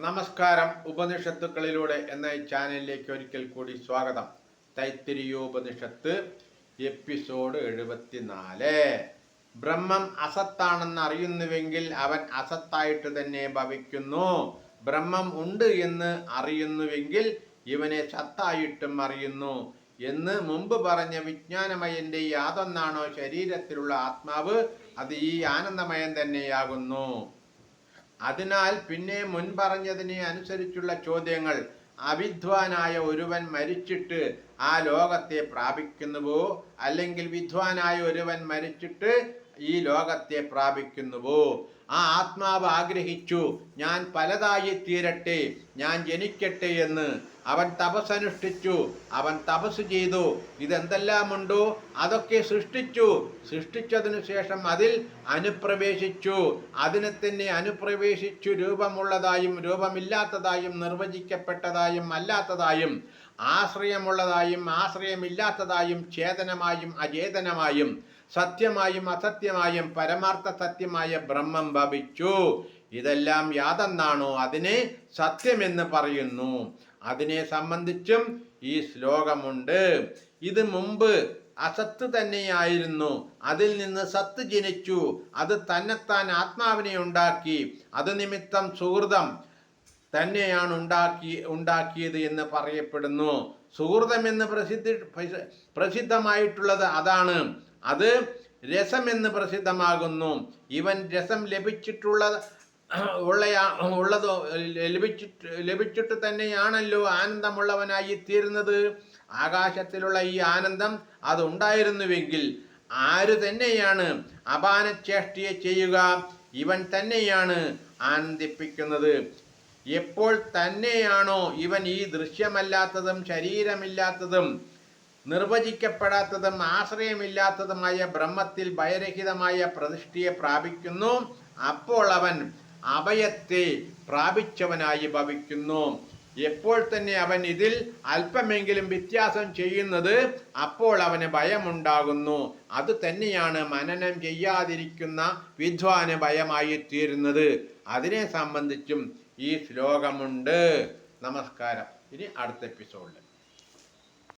നമസ്കാരം ഉപനിഷത്തുക്കളിലൂടെ എന്ന ചാനലിലേക്ക് ഒരിക്കൽ കൂടി സ്വാഗതം. തൈത്തിരിയോപനിഷത്ത് എപ്പിസോഡ് എഴുപത്തിനാല്. ബ്രഹ്മം അസത്താണെന്ന് അറിയുന്നുവെങ്കിൽ അവൻ അസത്തായിട്ട് തന്നെ ഭവിക്കുന്നു. ബ്രഹ്മം ഉണ്ട് എന്ന് അറിയുന്നുവെങ്കിൽ ഇവനെ സത്തായിട്ടും അറിയുന്നു. എന്ന് മുമ്പ് പറഞ്ഞ വിജ്ഞാനമയന്റെ യാതൊന്നാണോ ശരീരത്തിലുള്ള ആത്മാവ് അത് ഈ ആനന്ദമയം തന്നെയാകുന്നു. അതിനാൽ പിന്നെ മുൻപറഞ്ഞതിനെ അനുസരിച്ചുള്ള ചോദ്യങ്ങൾ അവിദ്വാനായ ഒരുവൻ മരിച്ചിട്ട് ആ ലോകത്തെ പ്രാപിക്കുന്നുവോ? അല്ലെങ്കിൽ വിദ്വാനായ ഒരുവൻ മരിച്ചിട്ട് ഈ ലോകത്തെ പ്രാപിക്കുന്നുവോ? ആ ആത്മാവ് ആഗ്രഹിച്ചു ഞാൻ പലതായി തീരട്ടെ ഞാൻ ജനിക്കട്ടെ എന്ന്. അവൻ തപസ്സനുഷ്ഠിച്ചു അവൻ തപസ് ചെയ്തു. ഇതെന്തെല്ലാമുണ്ടോ? അതൊക്കെ സൃഷ്ടിച്ചു. സൃഷ്ടിച്ചതിനു ശേഷം അതിൽ അനുപ്രവേശിച്ചു. അതിനെ തന്നെ അനുപ്രവേശിച്ചു രൂപമുള്ളതായും രൂപമില്ലാത്തതായും നിർവചിക്കപ്പെട്ടതായും അല്ലാത്തതായും. ആശ്രയമുള്ളതായും ആശ്രയമില്ലാത്തതായും ചേതനമായും അചേതനമായും സത്യമായും അസത്യമായും പരമാർത്ഥ സത്യമായ ബ്രഹ്മം ഭവിച്ചു. ഇതെല്ലാം യാതെന്നാണോ അതിനെ സത്യമെന്ന് പറയുന്നു. അതിനെ സംബന്ധിച്ചും ഈ ശ്ലോകമുണ്ട്. ഇത് മുമ്പ് അസത്ത് തന്നെയായിരുന്നു. അതിൽ നിന്ന് സത്ത് ജനിച്ചു. അത് തന്നെത്താൻ ആത്മാവിനെ ഉണ്ടാക്കി. അത് നിമിത്തം സുഹൃതം തന്നെയാണ് ഉണ്ടാക്കി ഉണ്ടാക്കിയത് എന്ന് പറയപ്പെടുന്നു. സുഹൃതം എന്ന് പ്രസിദ്ധി പ്രസിദ്ധമായിട്ടുള്ളത് അതാണ്. അത് രസം എന്ന് പ്രസിദ്ധമാകുന്നു. ഇവൻ രസം ലഭിച്ചിട്ടുള്ള ഉള്ളയാ ഉള്ളത് ലഭിച്ചിട്ട് ലഭിച്ചിട്ട് തന്നെയാണല്ലോ ആനന്ദമുള്ളവനായി തീരുന്നത്. ആകാശത്തിലുള്ള ഈ ആനന്ദം അതുണ്ടായിരുന്നുവെങ്കിൽ ആര് തന്നെയാണ് അപാനചേഷ്ടിയെ ചെയ്യുക? ഇവൻ തന്നെയാണ് ആനന്ദിപ്പിക്കുന്നത്. എപ്പോൾ തന്നെയാണോ ഇവൻ ഈ ദൃശ്യമല്ലാത്തതും ശരീരമില്ലാത്തതും നിർവചിക്കപ്പെടാത്തതും ആശ്രയമില്ലാത്തതുമായ ബ്രഹ്മത്തിൽ ഭയരഹിതമായ പ്രതിഷ്ഠയെ പ്രാപിക്കുന്നു അപ്പോൾ അവൻ അഭയത്തെ പ്രാപിച്ചവനായി ഭവിക്കുന്നു. എപ്പോൾ തന്നെ അവൻ ഇതിൽ അല്പമെങ്കിലും വ്യത്യാസം ചെയ്യുന്നത് അപ്പോൾ അവന് ഭയമുണ്ടാകുന്നു. അത് തന്നെയാണ് മനനം ചെയ്യാതിരിക്കുന്ന വിദ്വാന് ഭയമായി തീരുന്നത് അതിനെ സംബന്ധിച്ചും ഈ ശ്ലോകമുണ്ട്. നമസ്കാരം. ഇനി അടുത്ത എപ്പിസോഡിൽ